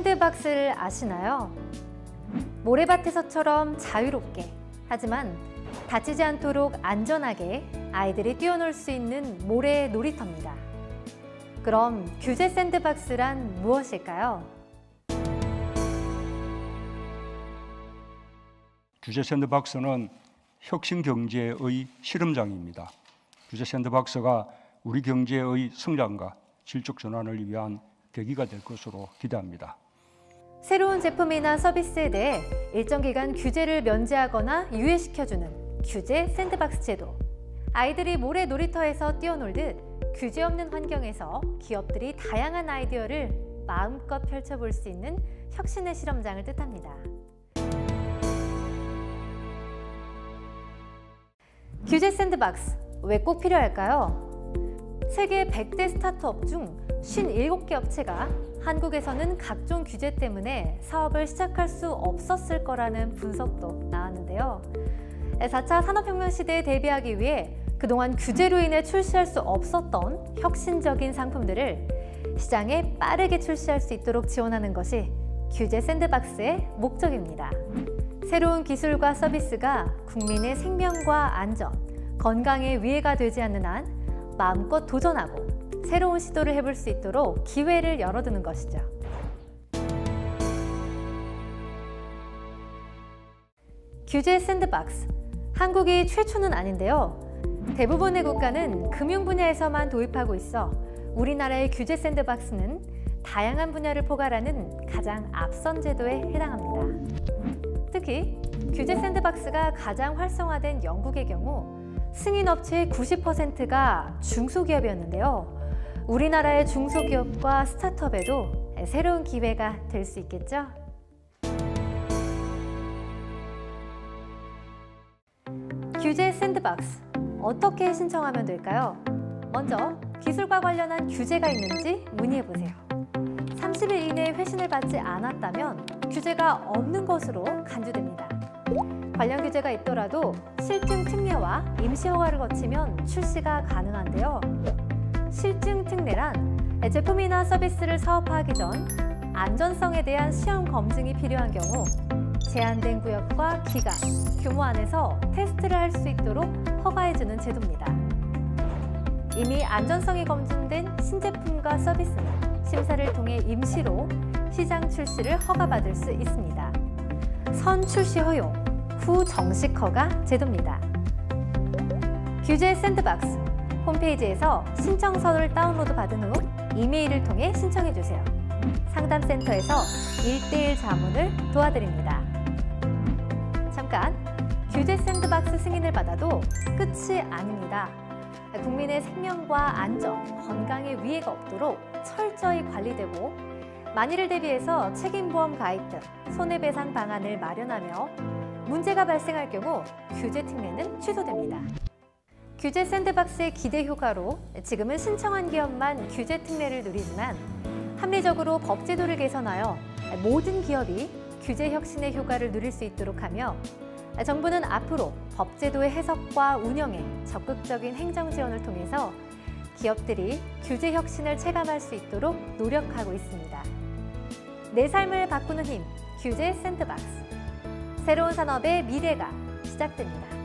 샌드박스를 아시나요? 모래밭에서처럼 자유롭게 하지만 다치지 않도록 안전하게 아이들이 뛰어놀 수 있는 모래 놀이터입니다. 그럼 규제 샌드박스란 무엇일까요? 규제 샌드박스는 혁신 경제의 실험장입니다. 규제 샌드박스가 우리 경제의 성장과 질적 전환을 위한 계기가 될 것으로 기대합니다. 새로운 제품이나 서비스에 대해 일정 기간 규제를 면제하거나 유예시켜주는 규제 샌드박스 제도. 아이들이 모래 놀이터에서 뛰어놀듯 규제 없는 환경에서 기업들이 다양한 아이디어를 마음껏 펼쳐볼 수 있는 혁신의 실험장을 뜻합니다. 규제 샌드박스 왜 꼭 필요할까요? 세계 100대 스타트업 중 57개 업체가 한국에서는 각종 규제 때문에 사업을 시작할 수 없었을 거라는 분석도 나왔는데요. 4차 산업혁명 시대에 대비하기 위해 그동안 규제로 인해 출시할 수 없었던 혁신적인 상품들을 시장에 빠르게 출시할 수 있도록 지원하는 것이 규제 샌드박스의 목적입니다. 새로운 기술과 서비스가 국민의 생명과 안전, 건강에 위해가 되지 않는 한 마음껏 도전하고 새로운 시도를 해볼 수 있도록 기회를 열어두는 것이죠. 규제 샌드박스. 한국이 최초는 아닌데요. 대부분의 국가는 금융 분야에서만 도입하고 있어 우리나라의 규제 샌드박스는 다양한 분야를 포괄하는 가장 앞선 제도에 해당합니다. 특히 규제 샌드박스가 가장 활성화된 영국의 경우 승인 업체의 90%가 중소기업이었는데요. 우리나라의 중소기업과 스타트업에도 새로운 기회가 될 수 있겠죠? 규제 샌드박스 어떻게 신청하면 될까요? 먼저 기술과 관련한 규제가 있는지 문의해 보세요. 30일 이내에 회신을 받지 않았다면 규제가 없는 것으로 간주됩니다. 관련 규제가 있더라도 실증 특례와 임시 허가를 거치면 출시가 가능한데요. 실증 특례란 제품이나 서비스를 사업화하기 전 안전성에 대한 시험 검증이 필요한 경우 제한된 구역과 기간, 규모 안에서 테스트를 할 수 있도록 허가해주는 제도입니다. 이미 안전성이 검증된 신제품과 서비스는 심사를 통해 임시로 시장 출시를 허가받을 수 있습니다. 선 출시 허용, 후 정식 허가 제도입니다. 규제 샌드박스 홈페이지에서 신청서를 다운로드 받은 후 이메일을 통해 신청해 주세요. 상담센터에서 1대1 자문을 도와드립니다. 잠깐, 규제 샌드박스 승인을 받아도 끝이 아닙니다. 국민의 생명과 안전, 건강에 위해가 없도록 철저히 관리되고 만일을 대비해서 책임보험 가입 등 손해배상 방안을 마련하며 문제가 발생할 경우 규제 특례는 취소됩니다. 규제 샌드박스의 기대 효과로 지금은 신청한 기업만 규제 특례를 누리지만 합리적으로 법 제도를 개선하여 모든 기업이 규제 혁신의 효과를 누릴 수 있도록 하며 정부는 앞으로 법 제도의 해석과 운영에 적극적인 행정 지원을 통해서 기업들이 규제 혁신을 체감할 수 있도록 노력하고 있습니다. 내 삶을 바꾸는 힘, 규제 샌드박스. 새로운 산업의 미래가 시작됩니다.